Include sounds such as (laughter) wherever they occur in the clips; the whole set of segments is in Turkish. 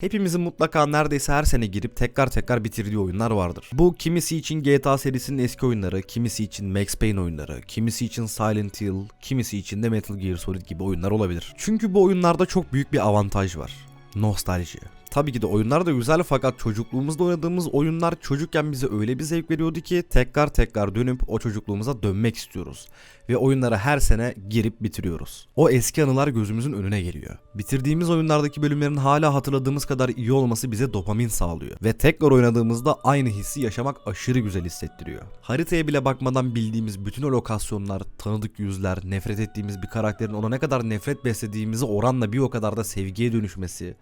Hepimizin mutlaka neredeyse her sene girip tekrar tekrar bitirdiği oyunlar vardır. Bu kimisi için GTA serisinin eski oyunları, kimisi için Max Payne oyunları, kimisi için Silent Hill, kimisi için de Metal Gear Solid gibi oyunlar olabilir. Çünkü bu oyunlarda çok büyük bir avantaj var. Nostalji. Tabii ki de oyunlar da güzel fakat çocukluğumuzda oynadığımız oyunlar çocukken bize öyle bir zevk veriyordu ki tekrar tekrar dönüp o çocukluğumuza dönmek istiyoruz. Ve oyunlara her sene girip bitiriyoruz. O eski anılar gözümüzün önüne geliyor. Bitirdiğimiz oyunlardaki bölümlerin hala hatırladığımız kadar iyi olması bize dopamin sağlıyor. Ve tekrar oynadığımızda aynı hissi yaşamak aşırı güzel hissettiriyor. Haritaya bile bakmadan bildiğimiz bütün o lokasyonlar, tanıdık yüzler, nefret ettiğimiz bir karakterin ona ne kadar nefret beslediğimizi oranla bir o kadar da sevgiye dönüşmesi,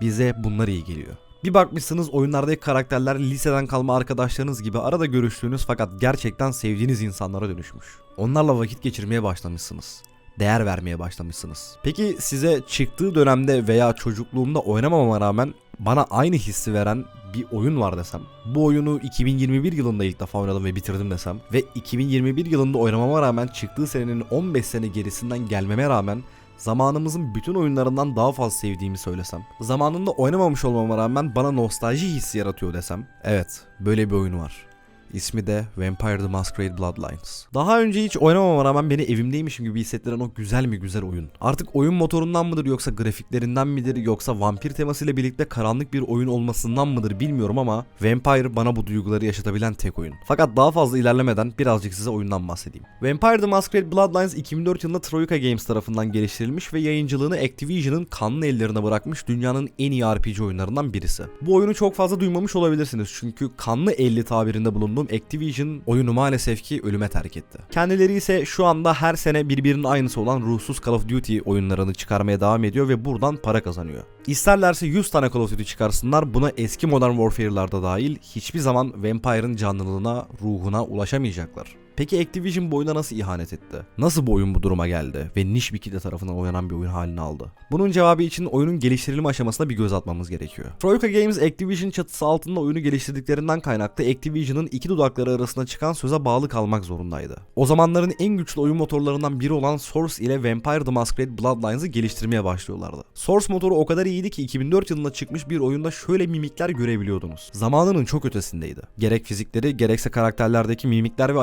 bize bunlar iyi geliyor. Bir bakmışsınız oyunlardaki karakterler liseden kalma arkadaşlarınız gibi arada görüştüğünüz fakat gerçekten sevdiğiniz insanlara dönüşmüş. Onlarla vakit geçirmeye başlamışsınız. Değer vermeye başlamışsınız. Peki size çıktığı dönemde veya çocukluğumda oynamama rağmen bana aynı hissi veren bir oyun var desem. Bu oyunu 2021 yılında ilk defa oynadım ve bitirdim desem. Ve 2021 yılında oynamama rağmen çıktığı senenin 15 sene gerisinden gelmeme rağmen zamanımızın bütün oyunlarından daha fazla sevdiğimi söylesem, zamanında oynamamış olmama rağmen bana nostalji hissi yaratıyor desem, evet böyle bir oyun var. İsmi de Vampire the Masquerade Bloodlines. Daha önce hiç oynamama rağmen beni evimdeymişim gibi hissettiren o güzel mi güzel oyun. Artık oyun motorundan mıdır yoksa grafiklerinden midir yoksa vampir temasıyla birlikte karanlık bir oyun olmasından mıdır bilmiyorum ama Vampire bana bu duyguları yaşatabilen tek oyun. Fakat daha fazla ilerlemeden birazcık size oyundan bahsedeyim. Vampire the Masquerade Bloodlines 2004 yılında Troika Games tarafından geliştirilmiş ve yayıncılığını Activision'ın kanlı ellerine bırakmış dünyanın en iyi RPG oyunlarından birisi. Bu oyunu çok fazla duymamış olabilirsiniz çünkü kanlı elli tabirinde bulunduğum Activision oyunu maalesef ki ölüme terk etti. Kendileri ise şu anda her sene birbirinin aynısı olan ruhsuz Call of Duty oyunlarını çıkarmaya devam ediyor ve buradan para kazanıyor. İsterlerse 100 tane Call of Duty çıkarsınlar buna eski Modern Warfare'larda dahil hiçbir zaman Vampire'ın canlılığına, ruhuna ulaşamayacaklar. Peki Activision bu oyuna nasıl ihanet etti? Nasıl bu oyun bu duruma geldi ve niş bir kitle tarafından oynanan bir oyun haline aldı? Bunun cevabı için oyunun geliştirilme aşamasına bir göz atmamız gerekiyor. Troika Games Activision çatısı altında oyunu geliştirdiklerinden kaynaklı Activision'ın iki dudakları arasında çıkan söze bağlı kalmak zorundaydı. O zamanların en güçlü oyun motorlarından biri olan Source ile Vampire the Masquerade Bloodlines'ı geliştirmeye başlıyorlardı. Source motoru o kadar iyiydi ki 2004 yılında çıkmış bir oyunda şöyle mimikler görebiliyordunuz. Zamanının çok ötesindeydi. Gerek fizikleri gerekse karakterlerdeki mimikler ve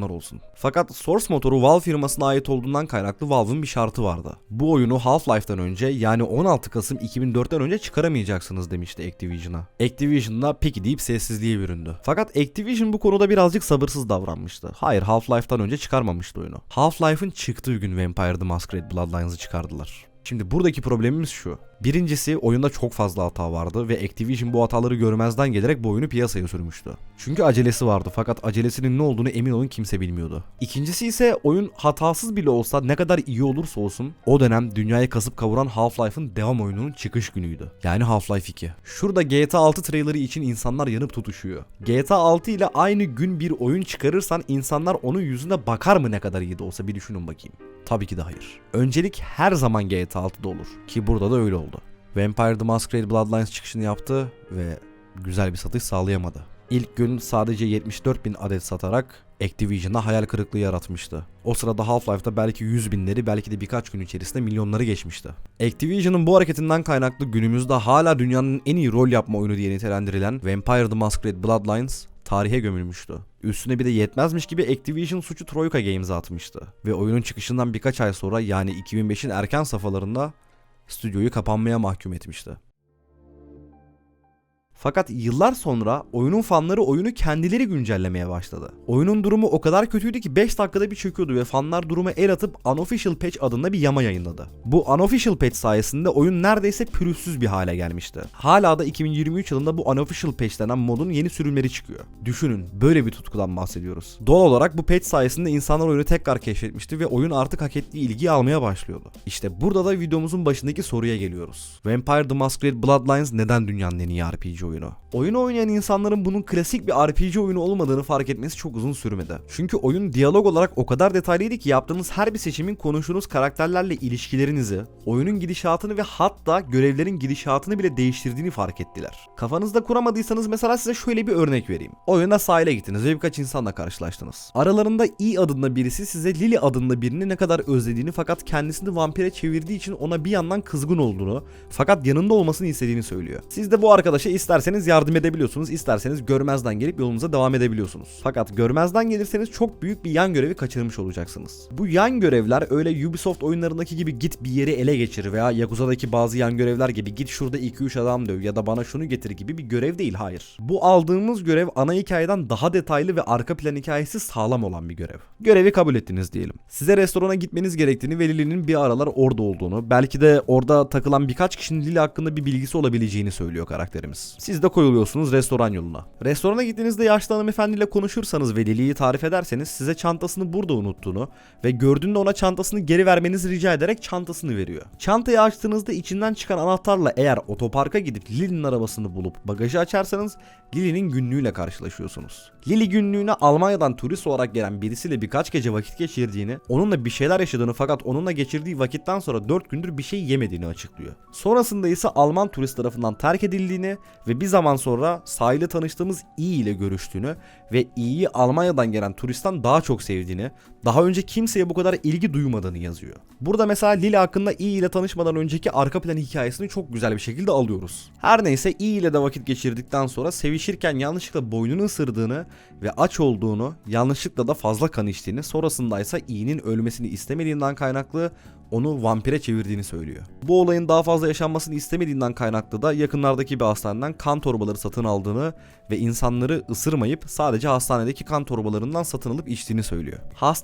animasyonlar olsun. Fakat Source motoru Valve firmasına ait olduğundan kaynaklı Valve'ın bir şartı vardı. Bu oyunu Half-Life'dan önce yani 16 Kasım 2004'ten önce çıkaramayacaksınız demişti Activision'a. Activision da peki deyip sessizliğe büründü. Fakat Activision bu konuda birazcık sabırsız davranmıştı. Hayır Half-Life'dan önce çıkarmamıştı oyunu. Half-Life'ın çıktığı gün Vampire the Masquerade Bloodlines'ı çıkardılar. Şimdi buradaki problemimiz şu. Birincisi oyunda çok fazla hata vardı ve Activision bu hataları görmezden gelerek bu oyunu piyasaya sürmüştü. Çünkü acelesi vardı fakat acelesinin ne olduğunu emin olun kimse bilmiyordu. İkincisi ise oyun hatasız bile olsa ne kadar iyi olursa olsun o dönem dünyayı kasıp kavuran Half-Life'ın devam oyununun çıkış günüydü. Yani Half-Life 2. Şurada GTA 6 trailerı için insanlar yanıp tutuşuyor. GTA 6 ile aynı gün bir oyun çıkarırsan insanlar onun yüzüne bakar mı ne kadar iyi de olsa bir düşünün bakayım. Tabii ki de hayır. Öncelik her zaman GTA 6'da olur ki burada da öyle oldu. Vampire the Masquerade Bloodlines çıkışını yaptı ve güzel bir satış sağlayamadı. İlk gün sadece 74 bin adet satarak Activision'a hayal kırıklığı yaratmıştı. O sırada Half-Life'da belki 100 binleri belki de birkaç gün içerisinde milyonları geçmişti. Activision'ın bu hareketinden kaynaklı günümüzde hala dünyanın en iyi rol yapma oyunu diye nitelendirilen Vampire the Masquerade Bloodlines tarihe gömülmüştü. Üstüne bir de yetmezmiş gibi Activision suçu Troika Games'e atmıştı. Ve oyunun çıkışından birkaç ay sonra yani 2005'in erken safhalarında stüdyoyu kapanmaya mahkum etmişti. Fakat yıllar sonra oyunun fanları oyunu kendileri güncellemeye başladı. Oyunun durumu o kadar kötüydü ki 5 dakikada bir çöküyordu ve fanlar duruma el atıp Unofficial Patch adında bir yama yayınladı. Bu Unofficial Patch sayesinde oyun neredeyse pürüzsüz bir hale gelmişti. Hala da 2023 yılında bu Unofficial Patch denen modun yeni sürümleri çıkıyor. Düşünün böyle bir tutkudan bahsediyoruz. Doğal olarak bu patch sayesinde insanlar oyunu tekrar keşfetmişti ve oyun artık hak ettiği ilgiyi almaya başlıyordu. İşte burada da videomuzun başındaki soruya geliyoruz. Vampire the Masquerade Bloodlines neden dünyanın en iyi RPG oyunu? Oyunu. Oyunu oynayan insanların bunun klasik bir RPG oyunu olmadığını fark etmesi çok uzun sürmedi. Çünkü oyun diyalog olarak o kadar detaylıydı ki yaptığınız her bir seçimin konuştuğunuz karakterlerle ilişkilerinizi, oyunun gidişatını ve hatta görevlerin gidişatını bile değiştirdiğini fark ettiler. Kafanızda kuramadıysanız mesela size şöyle bir örnek vereyim. Oyuna sahile gittiniz ve birkaç insanla karşılaştınız. Aralarında E adında birisi size Lily adında birini ne kadar özlediğini fakat kendisini vampire çevirdiği için ona bir yandan kızgın olduğunu fakat yanında olmasını istediğini söylüyor. Siz de bu arkadaşa isterseniz yardım edebiliyorsunuz, isterseniz görmezden gelip yolunuza devam edebiliyorsunuz. Fakat görmezden gelirseniz çok büyük bir yan görevi kaçırmış olacaksınız. Bu yan görevler öyle Ubisoft oyunlarındaki gibi git bir yeri ele geçir veya Yakuza'daki bazı yan görevler gibi git şurada 2-3 adam döv ya da bana şunu getir gibi bir görev değil hayır. Bu aldığımız görev ana hikayeden daha detaylı ve arka plan hikayesi sağlam olan bir görev. Görevi kabul ettiniz diyelim. Size restorana gitmeniz gerektiğini ve Lily'nin bir aralar orada olduğunu, belki de orada takılan birkaç kişinin Lily hakkında bir bilgisi olabileceğini söylüyor karakterimiz. Siz de koyuluyorsunuz restoran yoluna. Restorana gittiğinizde yaşlı hanımefendiyle konuşursanız ve Lily'yi tarif ederseniz size çantasını burada unuttuğunu ve gördüğünde ona çantasını geri vermenizi rica ederek çantasını veriyor. Çantayı açtığınızda içinden çıkan anahtarla eğer otoparka gidip Lily'nin arabasını bulup bagajı açarsanız Lily'nin günlüğüyle karşılaşıyorsunuz. Lily günlüğüne Almanya'dan turist olarak gelen birisiyle birkaç gece vakit geçirdiğini, onunla bir şeyler yaşadığını fakat onunla geçirdiği vakitten sonra 4 gündür bir şey yemediğini açıklıyor. Sonrasında ise Alman turist tarafından terk edildiğini ve bir zaman sonra sahilde tanıştığımız İ ile görüştüğünü ve İ'yi Almanya'dan gelen turistten daha çok sevdiğini, daha önce kimseye bu kadar ilgi duymadığını yazıyor. Burada mesela Lily hakkında İ ile tanışmadan önceki arka plan hikayesini çok güzel bir şekilde alıyoruz. Her neyse İ ile de vakit geçirdikten sonra sevişirken yanlışlıkla boynunu ısırdığını ve aç olduğunu, yanlışlıkla da fazla kan içtiğini, sonrasında ise İ'nin ölmesini istemediğinden kaynaklı onu vampire çevirdiğini söylüyor. Bu olayın daha fazla yaşanmasını istemediğinden kaynaklı da yakınlardaki bir hastaneden kan torbaları satın aldığını ve insanları ısırmayıp sadece hastanedeki kan torbalarından satın alıp içtiğini söylüyor.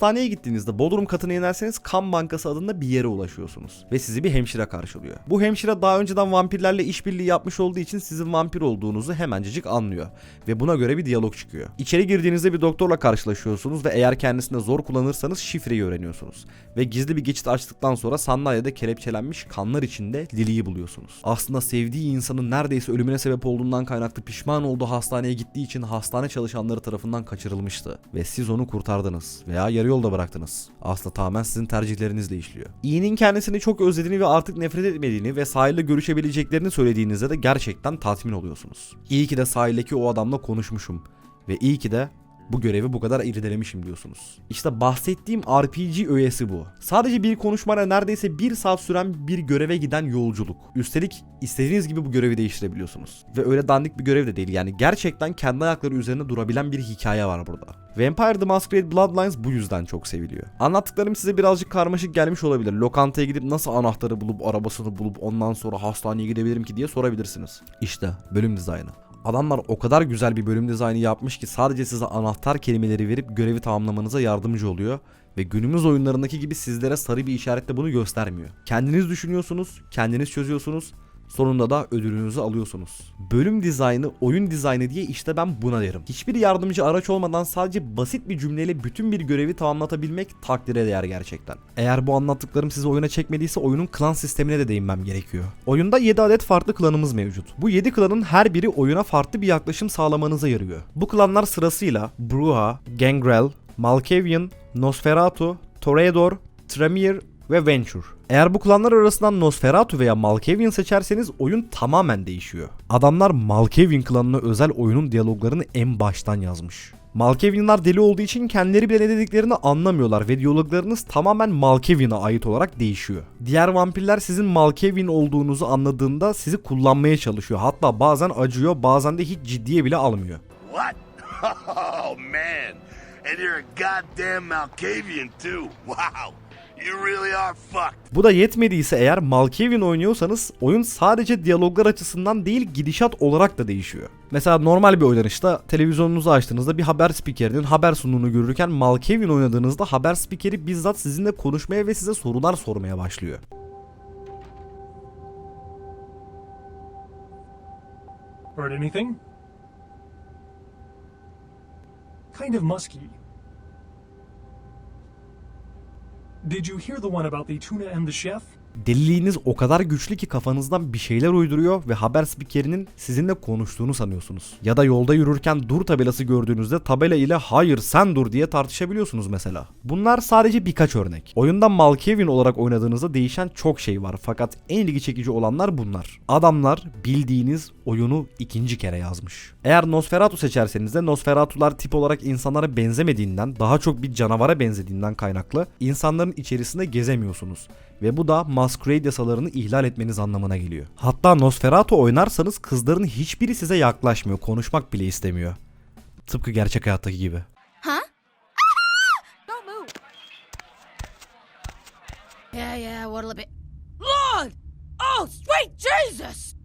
Hastaneye gittiğinizde Bodrum katına inerseniz kan bankası adında bir yere ulaşıyorsunuz ve sizi bir hemşire karşılıyor. Bu hemşire daha önceden vampirlerle işbirliği yapmış olduğu için sizin vampir olduğunuzu hemencecik anlıyor ve buna göre bir diyalog çıkıyor. İçeri girdiğinizde bir doktorla karşılaşıyorsunuz ve eğer kendisine zor kullanırsanız şifreyi öğreniyorsunuz ve gizli bir geçit açtıktan sonra sandalyede kelepçelenmiş kanlar içinde Lily'yi buluyorsunuz. Aslında sevdiği insanın neredeyse ölümüne sebep olduğundan kaynaklı pişman olduğu hastaneye gittiği için hastane çalışanları tarafından kaçırılmıştı ve siz onu kurtardınız veya yarı yolda bıraktınız. Aslında tamamen sizin tercihlerinizle işliyor. İyinin kendisini çok özlediğini ve artık nefret etmediğini ve sahilde görüşebileceklerini söylediğinizde de gerçekten tatmin oluyorsunuz. İyi ki de sahildeki o adamla konuşmuşum ve iyi ki de bu görevi bu kadar irdelemişim diyorsunuz. İşte bahsettiğim RPG öğesi bu. Sadece bir konuşmayla neredeyse bir saat süren bir göreve giden yolculuk. Üstelik istediğiniz gibi bu görevi değiştirebiliyorsunuz. Ve öyle dandik bir görev de değil yani gerçekten kendi ayakları üzerinde durabilen bir hikaye var burada. Vampire the Masquerade Bloodlines bu yüzden çok seviliyor. Anlattıklarım size birazcık karmaşık gelmiş olabilir. Lokantaya gidip nasıl anahtarı bulup arabasını bulup ondan sonra hastaneye gidebilirim ki diye sorabilirsiniz. İşte bölüm dizaynı. Adamlar o kadar güzel bir bölüm dizaynı yapmış ki sadece size anahtar kelimeleri verip görevi tamamlamanıza yardımcı oluyor ve günümüz oyunlarındaki gibi sizlere sarı bir işaretle bunu göstermiyor. Kendiniz düşünüyorsunuz, kendiniz çözüyorsunuz, sonunda da ödülünüzü alıyorsunuz. Bölüm dizaynı, oyun dizaynı diye işte ben buna derim. Hiçbir yardımcı araç olmadan sadece basit bir cümleyle bütün bir görevi tamamlatabilmek takdire değer gerçekten. Eğer bu anlattıklarım sizi oyuna çekmediyse oyunun klan sistemine de değinmem gerekiyor. Oyunda 7 adet farklı klanımız mevcut. Bu 7 klanın her biri oyuna farklı bir yaklaşım sağlamanıza yarıyor. Bu klanlar sırasıyla Bruja, Gangrel, Malkavian, Nosferatu, Toreador, Tremere ve Venture. Eğer bu klanlar arasından Nosferatu veya Malkavian seçerseniz oyun tamamen değişiyor. Adamlar Malkavian klanına özel oyunun diyaloglarını en baştan yazmış. Malkavianlar deli olduğu için kendileri bile ne dediklerini anlamıyorlar ve diyaloglarınız tamamen Malkavian'a ait olarak değişiyor. Diğer vampirler sizin Malkavian olduğunuzu anladığında sizi kullanmaya çalışıyor. Hatta bazen acıyor bazen de hiç ciddiye bile almıyor. What? (laughs) Oh, man. And you're a goddamn Malkavian, too. Wow. You really are fucked. Bu da yetmediyse eğer Malkavian oynuyorsanız oyun sadece diyaloglar açısından değil gidişat olarak da değişiyor. Mesela normal bir oynanışta televizyonunuzu açtığınızda bir haber spikerinin haber sunumunu görürken Malkavian oynadığınızda haber spikeri bizzat sizinle konuşmaya ve size sorular sormaya başlıyor. Heard anything? Kind of musky. Did you hear the one about the tuna and the chef? Deliliğiniz o kadar güçlü ki kafanızdan bir şeyler uyduruyor ve haber spikerinin sizinle konuştuğunu sanıyorsunuz. Ya da yolda yürürken dur tabelası gördüğünüzde tabela ile hayır sen dur diye tartışabiliyorsunuz mesela. Bunlar sadece birkaç örnek. Oyunda Malkevin olarak oynadığınızda değişen çok şey var fakat en ilgi çekici olanlar bunlar. Adamlar bildiğiniz oyunu ikinci kere yazmış. Eğer Nosferatu seçerseniz de Nosferatular tip olarak insanlara benzemediğinden daha çok bir canavara benzediğinden kaynaklı insanların içerisinde gezemiyorsunuz. Ve bu da Masquerade yasalarını ihlal etmeniz anlamına geliyor. Hatta Nosferatu oynarsanız kızların hiçbiri size yaklaşmıyor, konuşmak bile istemiyor. Tıpkı gerçek hayattaki gibi. Move. Yeah, yeah, what'll it be? Lord! Oh, sweet Jesus!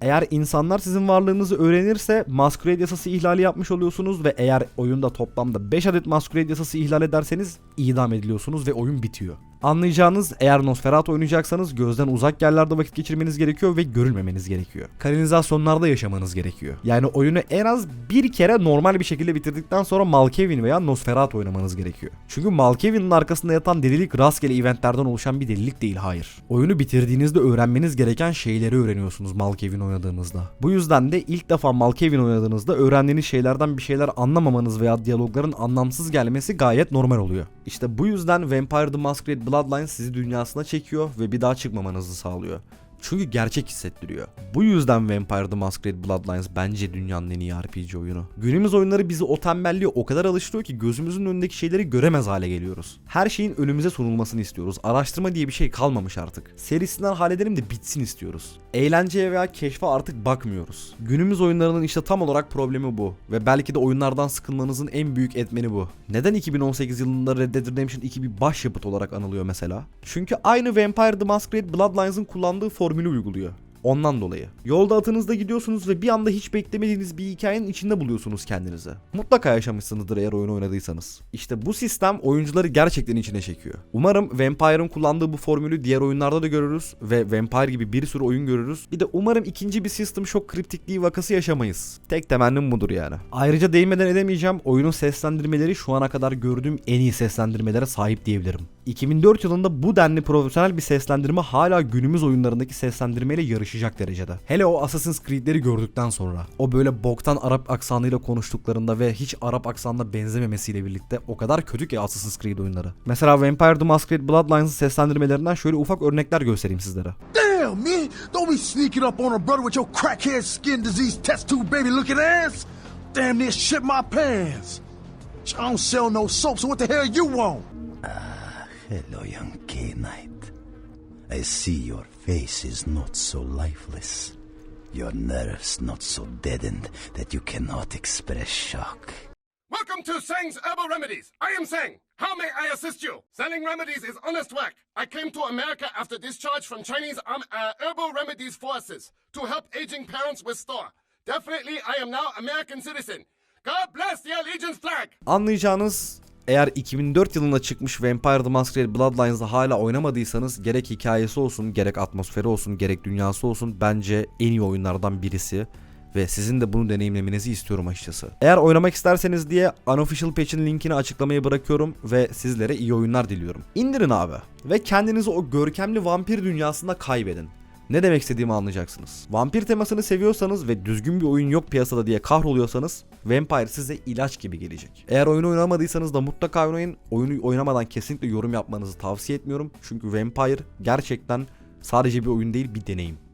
Eğer insanlar sizin varlığınızı öğrenirse Masquerade yasası ihlali yapmış oluyorsunuz ve eğer oyunda toplamda 5 adet Masquerade yasası ihlal ederseniz idam ediliyorsunuz ve oyun bitiyor. Anlayacağınız eğer Nosferatu oynayacaksanız gözden uzak yerlerde vakit geçirmeniz gerekiyor ve görülmemeniz gerekiyor. Kanalizasyonlarda yaşamanız gerekiyor. Yani oyunu en az bir kere normal bir şekilde bitirdikten sonra Malkevin veya Nosferatu oynamanız gerekiyor. Çünkü Malkevin'in arkasında yatan delilik rastgele eventlerden oluşan bir delilik değil hayır. Oyunu bitirdiğinizde öğrenmeniz gereken şeyleri öğreniyorsunuz Malkevin oynadığınızda. Bu yüzden de ilk defa Malkevin oynadığınızda öğrendiğiniz şeylerden bir şeyler anlamamanız veya diyalogların anlamsız gelmesi gayet normal oluyor. İşte bu yüzden Vampire the Masquerade Bloodlines sizi dünyasına çekiyor ve bir daha çıkmamanızı sağlıyor. Çünkü gerçek hissettiriyor. Bu yüzden Vampire the Masquerade Bloodlines bence dünyanın en iyi RPG oyunu. Günümüz oyunları bizi o tembelliğe o kadar alıştırıyor ki gözümüzün önündeki şeyleri göremez hale geliyoruz. Her şeyin önümüze sunulmasını istiyoruz. Araştırma diye bir şey kalmamış artık. Serisinden halledelim de bitsin istiyoruz. Eğlenceye veya keşfe artık bakmıyoruz. Günümüz oyunlarının işte tam olarak problemi bu. Ve belki de oyunlardan sıkılmanızın en büyük etmeni bu. Neden 2018 yılında Red Dead Redemption 2 bir başyapıt olarak anılıyor mesela? Çünkü aynı Vampire the Masquerade Bloodlines'ın kullandığı formülü uyguluyor. Ondan dolayı. Yolda atınızda gidiyorsunuz ve bir anda hiç beklemediğiniz bir hikayenin içinde buluyorsunuz kendinizi. Mutlaka yaşamışsınızdır eğer oyunu oynadıysanız. İşte bu sistem oyuncuları gerçekten içine çekiyor. Umarım Vampire'ın kullandığı bu formülü diğer oyunlarda da görürüz ve Vampire gibi bir sürü oyun görürüz. Bir de umarım ikinci bir System Shock kriptikliği vakası yaşamayız. Tek temennim budur yani. Ayrıca değinmeden edemeyeceğim oyunun seslendirmeleri şu ana kadar gördüğüm en iyi seslendirmelere sahip diyebilirim. 2004 yılında bu denli profesyonel bir seslendirme hala günümüz oyunlarındaki seslendirmeyle yarışacak derecede. Hele o Assassin's Creed'leri gördükten sonra. O böyle boktan Arap aksanıyla konuştuklarında ve hiç Arap aksanına benzememesiyle birlikte o kadar kötü ki Assassin's Creed oyunları. Mesela Vampire the Masquerade Bloodlines'ın seslendirmelerinden şöyle ufak örnekler göstereyim sizlere. Damn, man! Don't be sneaking up on a brother with your crackhead skin disease test tube baby looking ass! Damn near shit my pants! I don't sell no soap, so what the hell you want? Hello, young K-Knight. I see your face is not so lifeless. Your nerves not so deadened that you cannot express shock. Welcome to Sang's Herbal Remedies. I am Sang. How may I assist you? Selling remedies is honest work. I came to America after discharge from Chinese um, uh, Herbal Remedies forces to help aging parents restore. Definitely, I am now American citizen. God bless the Allegiance flag. Anlayacağınız eğer 2004 yılında çıkmış Vampire the Masquerade Bloodlines'da hala oynamadıysanız gerek hikayesi olsun, gerek atmosferi olsun, gerek dünyası olsun bence en iyi oyunlardan birisi ve sizin de bunu deneyimlemenizi istiyorum açıkçası. Eğer oynamak isterseniz diye unofficial patch'in linkini açıklamaya bırakıyorum ve sizlere iyi oyunlar diliyorum. İndirin abi ve kendinizi o görkemli vampir dünyasında kaybedin. Ne demek istediğimi anlayacaksınız. Vampir temasını seviyorsanız ve düzgün bir oyun yok piyasada diye kahroluyorsanız Vampire size ilaç gibi gelecek. Eğer oyunu oynamadıysanız da mutlaka oynayın. Oyunu oynamadan kesinlikle yorum yapmanızı tavsiye etmiyorum. Çünkü Vampire gerçekten sadece bir oyun değil bir deneyim.